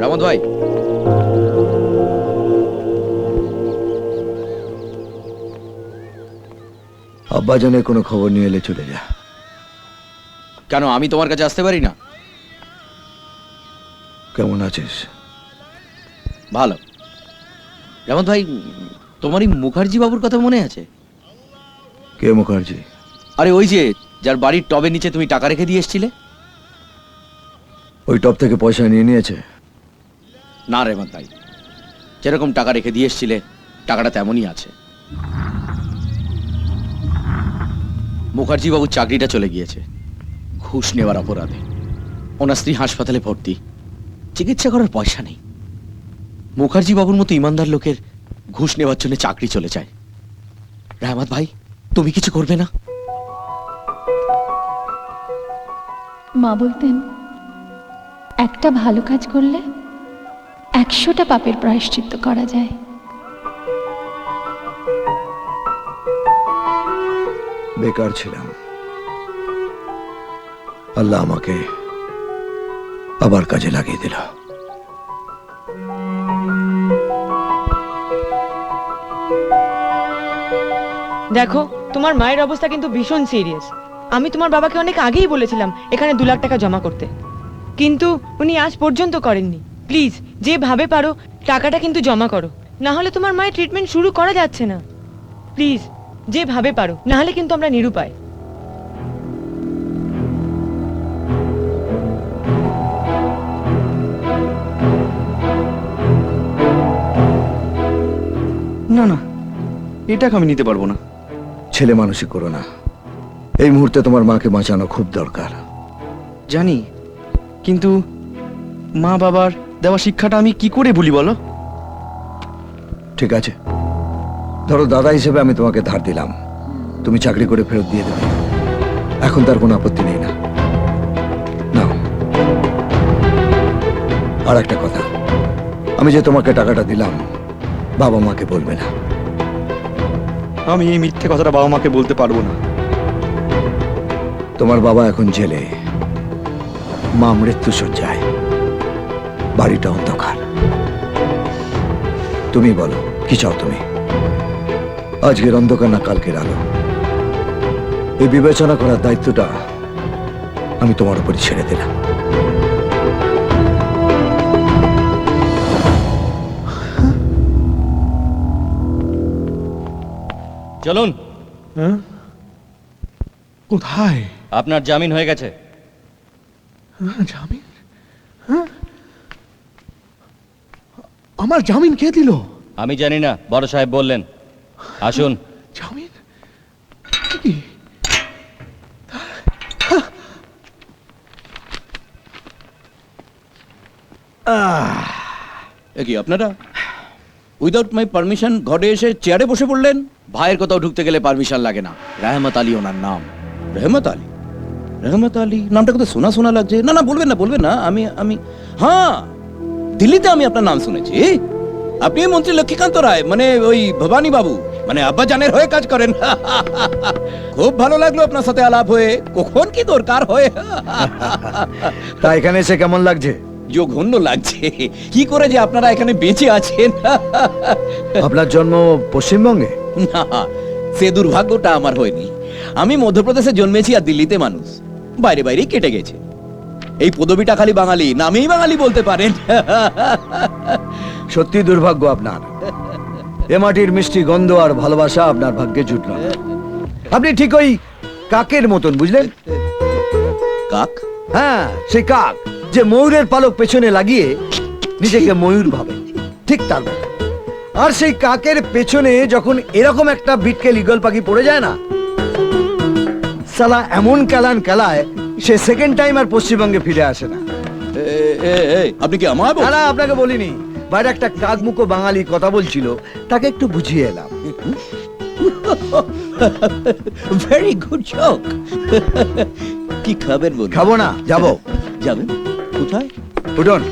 রামত ভাই। আব্বাজানের কোনো খবর নিয়ে এলে চলে যা। কেন আমি তোমার কাছে আসতে পারি না? কেমন আছিস? ভালো। রামত ভাই তোমার এই মুখার্জি বাবুর কথা মনে আছে? কে মুখার্জি? আরে ওই যে যার বাড়ির টবের নিচে তুমি টাকা রেখে দিয়ে এসছিলে? ওই টপ থেকে পয়সা নিয়ে নিয়েছে? না রেমত ভাই যেরকম টাকা রেখে দিয়ে এসছিলে, টাকাটা তেমনই আছে। মুখার্জি বাবুর চাকরিটা চলে গিয়েছে, ঘুষ নেওয়ার অপরাধে। ওনার স্ত্রী হাসপাতালে ভর্তি, চিকিৎসা করার পয়সা নেই। মুখার্জি বাবুর মতো ইমানদার লোকের ঘুষ নেওয়ার জন্য চাকরি চলে যায়। রাহমাত ভাই, তুমি কিছু করবে না? মা বলতেন, একটা ভালো কাজ করলে একশোটা পাপের প্রায়শ্চিত্ত করা যায়। বেকার ছিলাম। আল্লাহ আমাকে আবার কাজে লাগিয়ে দিল। দেখো তোমার মায়ের অবস্থা কিন্তু ভীষণ সিরিয়াস। আমি তোমার বাবাকে অনেক আগেই বলেছিলাম এখানে দু লাখ টাকা জমা করতে। কিন্তু উনি আজ পর্যন্ত করেননি। প্লিজ যেভাবে পারো টাকাটা কিন্তু জমা করো। না হলে তোমার মায়ের ট্রিটমেন্ট শুরু করা যাচ্ছে না। প্লিজ যেভাবে পারো না হলে কিন্তু আমরা নিরুপায়। না না এই টাকা আমি নিতে পারব না। ছেলে মানুষই করো না। এই মুহূর্তে তোমার মাকে বাঁচানো খুব দরকার। জানি কিন্তু মা বাবার দেওয়া শিক্ষাটা আমি কি করে ভুলি বলো? ঠিক আছে। ধরো দাদা হিসেবে আমি তোমাকে ধার দিলাম। তুমি চাকরি করে ফেরত দিয়ে দেবে। এখন তার কোনো আপত্তি নেই না। নাও। আর একটা কথা। আমি যে তোমাকে টাকাটা দিলাম বাবা মাকে বলবে না। আমি এই মিথ্যে কথাটা বাবা মাকে বলতে পারব না। তোমার বাবা এখন জেলে। মা মৃত্যু সজ্জায় বাড়িটা অন্ধকার। তুমি বলো কি চাও তুমি? আজকের অন্ধকার না কালকের আলো? এই বিবেচনা করার দায়িত্বটা আমি তোমার উপর ছেড়ে দিলাম। চলুন। কোথায়? আপনার জামিন হয়ে গেছে। হ্যাঁ, জামিন? আমার জামিন কে দিল? আমি জানি না বড় সাহেব বললেন। আসুন। জামিন? কি? কি আপনারা? উইদাউট মাই পারমিশন ঘরে এসে চেয়ারে বসে পড়লেন? ভাইয়ের কোথাও ঢুকতে গেলে পারমিশন লাগে না। রেহমত আলী ওনার নাম। রেহমত আলী? রেহমত আলী? নামটা কত শোনা শোনা লাগছে। না না বলবেন না বলবেন না। আমি আমি হ্যাঁ! দিল্লিতে আমি আপনার নাম শুনেছি। আপনি মন্ত্রী লক্ষ্মীকান্ত রায় মানে ওই ভবানী বাবু মানে আব্বা জানের হয়ে কাজ করেন। খুব ভালো লাগল আপনার সাথে আলাপ হয়ে। কখন কি দরকার হয়? তা এখানে এসে কেমন লাগছে? জঘন্য লাগছে। কি করে যে আপনারা এখানে বেঁচে আছেন? আপনার জন্ম পশ্চিমবঙ্গে? না সে দুর্ভাগ্যটা আমার হয়নি। আমি মধ্যপ্রদেশে জন্মেছি আর দিল্লিতে মানুষ। বাইরে বাইরেই কেটে গেছে। এই পদবিটা খালি বাঙালি নামেই বাঙালি বলতে পারেন। সত্যি দুর্ভাগ্য আপনার। এ মাটির মিষ্টি গন্ধ আর ভালোবাসা আপনার ভাগ্যে জুটল না। আপনি ঠিক ওই কাকের মতন বুঝলেন? কাক? হ্যাঁ সেই কাক যে ময়ূরের পালক পেছনে লাগিয়ে নিজেকে ময়ূর ভাবে। ঠিক তার আর সেই কাকের পেছনে যখন এরকম একটা বিটকে লিগল পাখি পড়ে যায় না সালা এমন কেলান কেলায় সে সেকেন্ড টাইম আর পশ্চিমবঙ্গে ফিরে আসে না। আপনি কি আমার না না আপনাকে বলিনি। বাইরে একটা কাকমুখো বাঙালি কথা বলছিল তাকে একটু বুঝিয়ে এলাম। ভেরি গুড জোক কি খাবেন বলুন? খাব না যাব। যাবেন? কোথায়? উঠুন।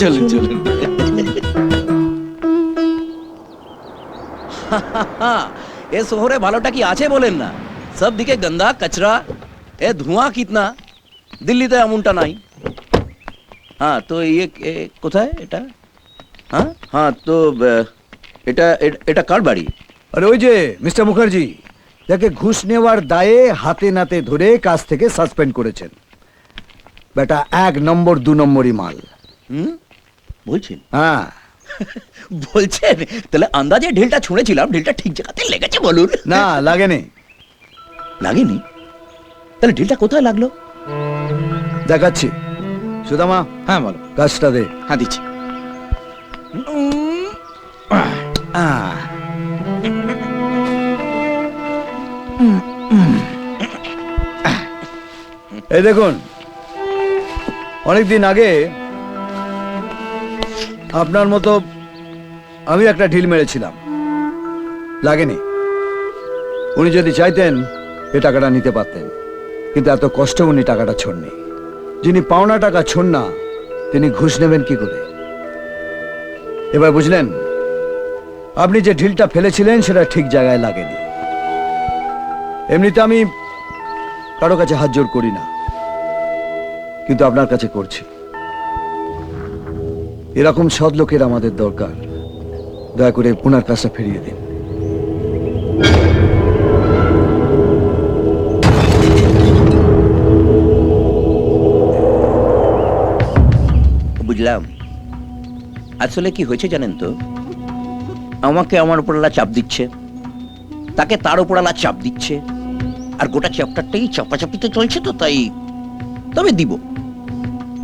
চলুন চলুন। এ শহরে ভালোটা কি আছে বলেন না? সব দিকে গন্ধা কচরা এ ধোঁয়া কিতনা দিল্লিতে এমনটা নাই হ্যাঁ তো ইয়ে এ, কোথায় এটা হ্যাঁ হ্যাঁ তো এটা এটা কার বাড়ি আর ওই যে মিস্টার মুখার্জি যাকে ঘুষ নেওয়ার দায়ে হাতে নাতে ধরে কাজ থেকে সাসপেন্ড করেছেন বেটা এক নম্বর দু নম্বরই মাল হুম বলছেন হ্যাঁ বলছেন তাহলে আন্দাজে ঢিলটা ছুঁড়েছিলাম ঢিলটা ঠিক জায়গাতে লেগেছে বলুন না লাগেনি লাগেনি? তাহলে ঢিলটা কোথায় লাগল? দেখাচ্ছি। সুদামা হ্যাঁ বলো। কাজটা দে। হ্যাঁ দিচ্ছি। এই দেখুন অনেকদিন আগে আপনার মতো আমি একটা ঢিল মেরেছিলাম। লাগেনি। উনি যদি চাইতেন এ টাকাটা নিতে পারতেন। কিন্তু এত কষ্ট উনি টাকাটা ছোড়নি। যিনি পাওনা টাকা ছোড় না, তিনি ঘুষ নেবেন কি করে? এবার বুঝলেন, আপনি যে ঢিলটা ফেলেছিলেন, সেটা ঠিক জায়গায় লাগেনি। এমনিতে আমি কারও কাছে হাত জোর করি না, কিন্তু আপনার কাছে করছি। এরকম সৎ লোকের আমাদের দরকার। দয়া করে ওনার কাজটা ফিরিয়ে দিন। বুঝলাম। আসলে কি হয়েছে জানেন তো? আমাকে আমার উপরালা চাপ দিচ্ছে। তাকে তার উপরালা চাপ দিচ্ছে। আর গোটা চ্যাপ্টারটাই চাপাচাপিতে চলছে তো তাই তবে দিব।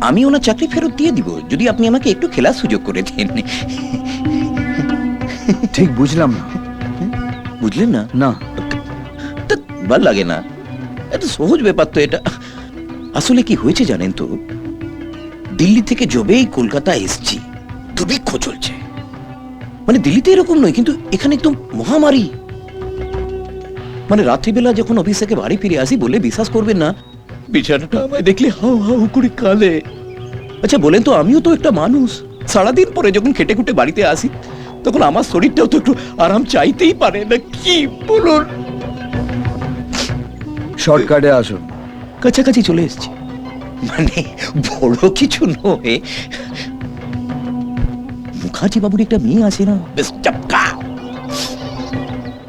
আমি ওনার চাকরি ফেরত দিয়ে দিব যদি আপনি আমাকে একটু খেলার সুযোগ করে দেন। ঠিক বুঝলাম না। বুঝলেন না? না। ভালো লাগে না। এত সহজ ব্যাপার তো এটা। আসলে কি হয়েছে জানেন তো? দিল্লি থেকে যবেই কলকাতা এসছি দুর্ভিক্ষ চলছে। মানে দিল্লিতে এরকম নয় কিন্তু এখানে একদম মহামারী। মানে রাত্রিবেলা যখন অফিস থেকে বাড়ি ফিরে আসি বলে বিশ্বাস করবেন না বিছানাটা আমায় দেখলে হাউ হাউ করে কাঁদে। আচ্ছা বলেন তো আমিও তো একটা মানুষ। সারাদিন পরে যখন খেটে খুটে বাড়িতে আসি তখন আমার শরীরটাও তো একটু আরাম চাইতেই পারে না কি বলুন? শর্টকাটে আসুন। কাছাকাছি চলে এসেছি। মানে বড় কিছু নয়। মুখার্জি বাবুর একটা মেয়ে আছে না? বেশ চাপকা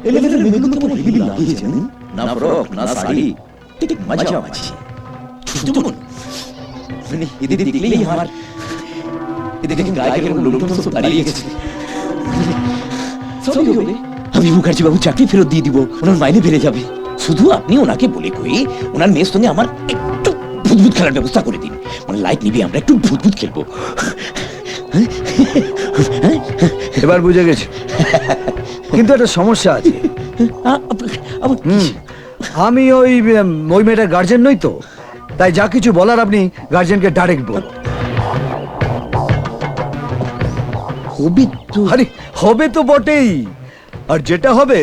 এলেভেলের মেয়েগুলো কেমন হেভি লাগিয়েছে জানেন? না ফ্রক না শাড়ি। ঠিক ঠিক মাঝামাঝি ছুটুন মানে এদের দেখলেই আমার এদের দেখে গায়ে কেমন লোকজন সব দাঁড়িয়ে গেছে সবই হবে। আমি মুখার্জি বাবু চাকরি ফেরত দিয়ে দিব ওনার মাইনে বেড়ে যাবে। শুধু আপনি ওনাকে বলে কই ওনার মেয়ের সঙ্গে আমার একটু ভূতভূত খেলার ব্যবস্থা করে দিন। মানে লাইট নিবি আমরা একটু ভূতভূত খেলব। এবার বুঝে গেছি। কিন্তু একটা সমস্যা আছে। আমি ওই ওই মেয়েটার গার্জেন নই তো। তাই যা কিছু বলার আপনি গার্জেনকে ডাইরেক্ট বল হবে তো। আরে হবে তো বটেই। আর যেটা হবে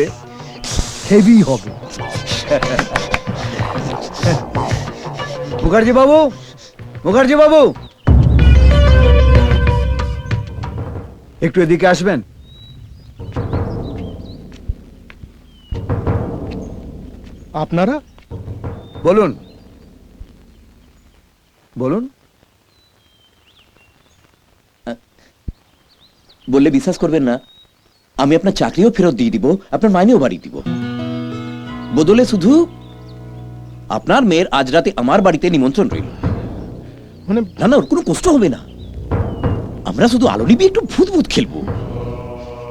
হেভি হবে। মুখার্জি বাবু মুখার্জি বাবু একটু এদিকে আসবেন। আপনারা? বলুন। বলুন। বললে বিশ্বাস করবেন না আমি আপনার চাকরিও ফেরত দিয়ে দিব আপনার মাইনেও বাড়ি দিব। বদলে শুধু আপনার মেয়ের আজ রাতে আমার বাড়িতে নিমন্ত্রণ রইল। মানে না না ওর কোনো কষ্ট হবে না। আমরা শুধু আলো নিবি একটু ভূত ভূত খেলব।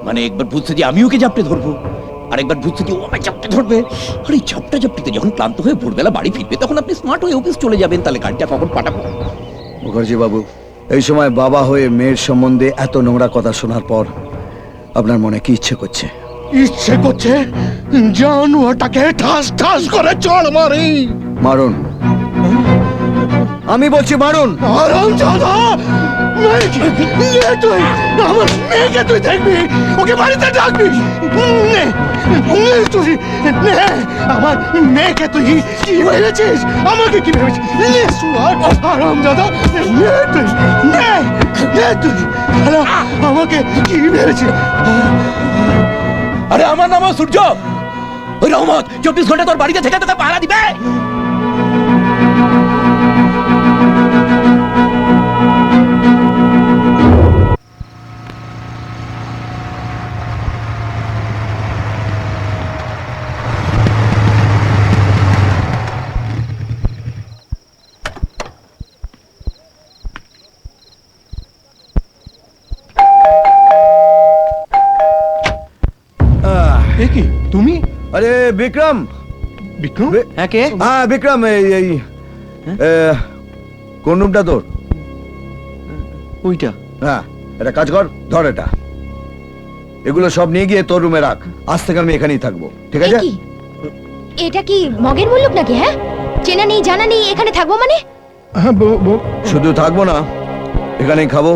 মানে একবার ভূত যে আমি ওকে জাপটে ধরবো। আর একবার ভূত যে ও আমায় জাপটে ধরবে। আর এই ঝাপটা ঝাপটিতে যখন ক্লান্ত হয়ে ভোরবেলা বাড়ি ফিরবে তখন আপনি স্মার্ট হয়ে অফিস চলে যাবেন তাহলে গাড়িটা কখন পাঠাবো? মুখার্জি বাবু এই সময় বাবা হয়ে মেয়ের সম্বন্ধে এত নোংরা কথা শোনার পর আপনার মনে কি ইচ্ছে করছে? ইচ্ছে করছে জানুয়ারটাকে ঠাস ঠাস করে চড় মারি। মারুন। আমি বলছি মারুন। আরাম দাদা তুই। আমার মেয়েকে তুই দেখবি? ওকে বাড়িতে ডাকবি? তুই। নে আমার মেয়েকে তুই কি ভেবেছিস? আমাকে কি ভেবেছিস? আরাম দাদা। তুই আমাকে কি ভেবেছিস? আরে আমার নাম সূর্য। ওই রহমত চব্বিশ ঘণ্টা তোর বাড়িতে থেকে তোকে পাহারা দিবে। বিক্রম। বিক্রম? হ্যাঁ কে? হ্যাঁ বিক্রম এই এই কোন রুমটা তোর। ওইটা? হ্যাঁ এটা কাজ কর ধর এটা। এগুলো সব নিয়ে গিয়ে তোর রুমে রাখ। আজ থেকে আমি এখানেই থাকব। ঠিক আছে? এটা কি মগের মুল্লুক নাকি হ্যাঁ? চেনা নেই জানা নেই এখানে থাকব মানে? হ্যাঁ। শুধু থাকব না এখানেই খাব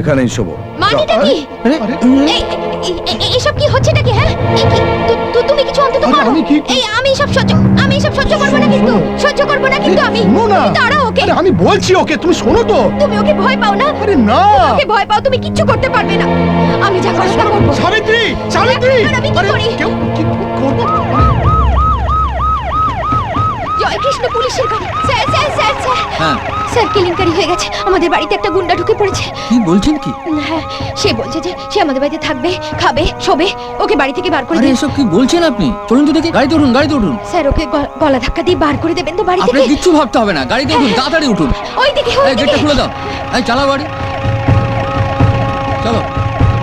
এখানেই শোবো। মানেটা কি? এইসব কি হচ্ছে নাকি হ্যাঁ? তুমি কিছু অন্তত করো এই আমি সব সহ্য আমি সব সহ্য করব না কিন্তু সহ্য করব না কিন্তু আমি। না দাঁড়াও ওকে। আমি বলছি ওকে তুমি শোনো তো। তুমি ওকে ভয় পাও না? আরে না। ওকে ভয় পাও তুমি কিচ্ছু করতে পারবে না। আমি যা করার তা করব। সাবিত্রী সাবিত্রী। আরে কি করি? জয় কৃষ্ণ পুলিশের গাড়ি। Sir sir sir sir. হ্যাঁ। স্যার কেলেঙ্কারি হয়ে গেছে। আমাদের বাড়িতে একটা গুন্ডা ঢুকে পড়েছে। কি বলছেন কি? হ্যাঁ সে বলছে যে সে আমাদের বাড়িতে থাকবে খাবে শোবে ওকে বাড়ি থেকে বার করে আরে দিন এসব কি বলছেন আপনি? চলুন তো দেখি গাড়িতে উঠুন গাড়িতে উঠুন স্যার ওকে গ- গলা ধাক্কা দিয়ে বার করে দেবেন তো বাড়ি আপনার থেকে? কিচ্ছু ভাবতে হবে না গাড়িতে উঠুন তাড়াতাড়ি উঠুন। ওই দিকে ওই এই দিকে। খুলে দাও। এই চালাও গাড়ি। চলো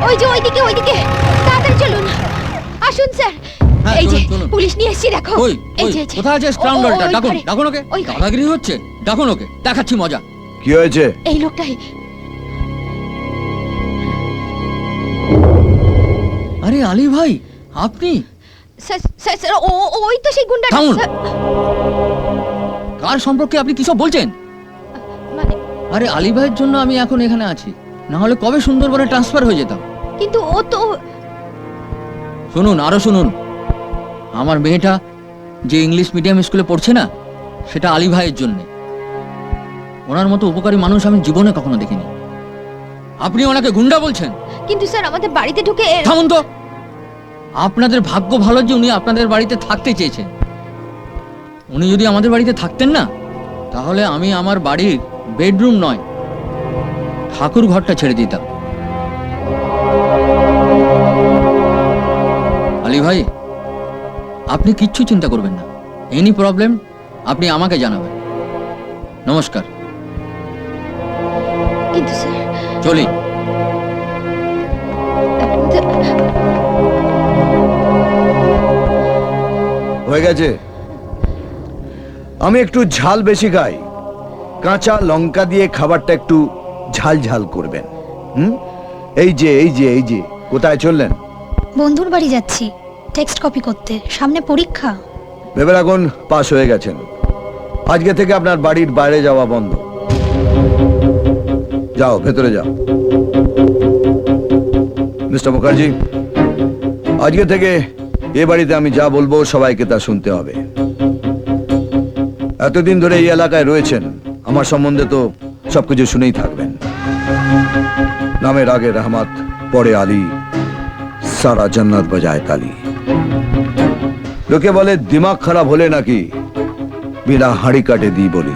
ওই যে ওই দিকে ওই দিকে। তাড়াতাড়ি চলুন। আসুন স্যার। হ্যাঁ, এই যে চলুন, চলুন। পুলিশ নিয়ে এসেছি দেখো। ওই এই যে কোথায় আছে ও- ও- স্ট্রাউন্ডারটা ওই ডাকুন ডাকুন ওকে। দাদাগিরি হচ্ছে? ডাকুন ওকে। দেখাচ্ছি মজা। কি হয়েছে? এই লোকটাই। আরে আলী ভাই আপনি? স্যার স্যার স্যার ও ও- ওই তো সেই গুন্ডা কার সম্পর্কে আপনি কিসব বলছেন? মানে আরে আলী ভাইয়ের জন্য আমি এখন এখানে আছি। না হলে কবে সুন্দরবনে ট্রান্সফার হয়ে যেতাম? কিন্তু ও তো শুনুন আরও শুনুন। আমার মেয়েটা যে ইংলিশ মিডিয়াম স্কুলে পড়ছে না সেটা আলী ভাইয়ের জন্যে। ওনার মতো উপকারী মানুষ আমি জীবনে কখনো দেখিনি। আপনি ওনাকে গুন্ডা বলছেন? কিন্তু স্যার আমাদের বাড়িতে ঢুকে থামুন তো! আপনাদের ভাগ্য ভালো যে উনি আপনাদের বাড়িতে থাকতে চেয়েছেন। উনি যদি আমাদের বাড়িতে থাকতেন না তাহলে আমি আমার বাড়ির বেডরুম নয় ঠাকুর ঘরটা ছেড়ে দিতাম। আলী ভাই আপনি কিচ্ছু চিন্তা করবেন না। এনি প্রবলেম আপনি আমাকে জানাবেন। নমস্কার। কিন্তু স্যার চলি। হয়ে গেছে। আমি একটু ঝাল বেশি খাই। কাঁচা লঙ্কা দিয়ে খাবারটা একটু ঝাল ঝাল করবেন। হুম? এই যে এই যে এই যে কোথায় চললেন? বন্ধুর বাড়ি যাচ্ছি। টেক্সট কপি করতে। সামনে পরীক্ষা। ভেবে রাখুন পাশ হয়ে গেছেন। আজকে থেকে আপনার বাড়ির বাইরে যাওয়া বন্ধ। যাও, ভেতরে যাও। মিস্টার মুখার্জি, আজকে থেকে এ বাড়িতে আমি যা বলব সবাইকে তা শুনতে হবে। এতদিন ধরে এই এলাকায় রয়েছেন, আমার সম্বন্ধে তো সবকিছু শুনেই থাকবেন। নামের আগে রহমত, পরে আলী, সারা জান্নাত বাজায় তালি। লোকে বলে দিমাগ খারাপ হলে নাকি বিনা হাঁড়ি কাটে দিই বলি।